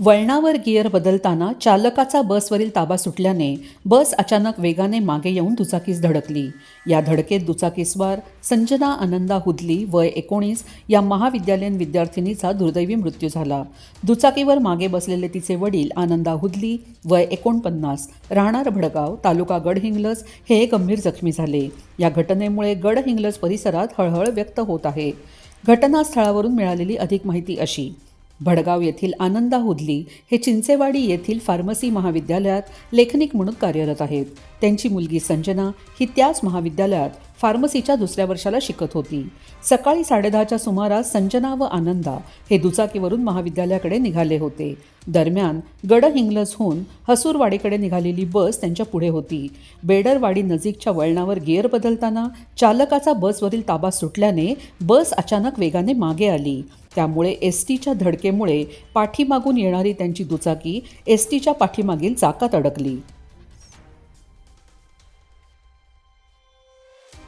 वळणावर गिअर बदलताना चालकाचा बसवरील ताबा सुटल्याने बस अचानक वेगाने मागे येऊन दुचाकीस धडकली. या धडकेत दुचाकीस्वार संजना आनंदा हुदली वय एकोणीस या महाविद्यालयीन विद्यार्थिनीचा दुर्दैवी मृत्यू झाला. दुचाकीवर मागे बसलेले तिचे वडील आनंदा हुदली वय एकोणपन्नास राहणार भडगाव तालुका गडहिंग्लज हे गंभीर जखमी झाले. या घटनेमुळे गडहिंग्लज परिसरात हळहळ व्यक्त होत आहे. घटनास्थळावरून मिळालेली अधिक माहिती अशी. भडगाव येथील आनंदा हुदली हे चिंचेवाडी येथील फार्मसी महाविद्यालयात लेखनिक म्हणून कार्यरत आहेत. त्यांची मुलगी संजना ही त्याच महाविद्यालयात फार्मसीच्या दुसऱ्या वर्षाला शिकत होती. सकाळी साडेदहाच्या सुमारास संजना व आनंदा हे दुचाकीवरून महाविद्यालयाकडे निघाले होते. दरम्यान गडहिंग्लजहून हसूरवाडीकडे निघालेली बस त्यांच्या पुढे होती. बेडरवाडी नजीकच्या वळणावर गिअर बदलताना चालकाचा बसवरील ताबा सुटल्याने बस अचानक वेगाने मागे आली. त्यामुळे एस टीच्या धडकेमुळे पाठीमागून येणारी त्यांची दुचाकी एस टीच्या पाठीमागील चाकात अडकली.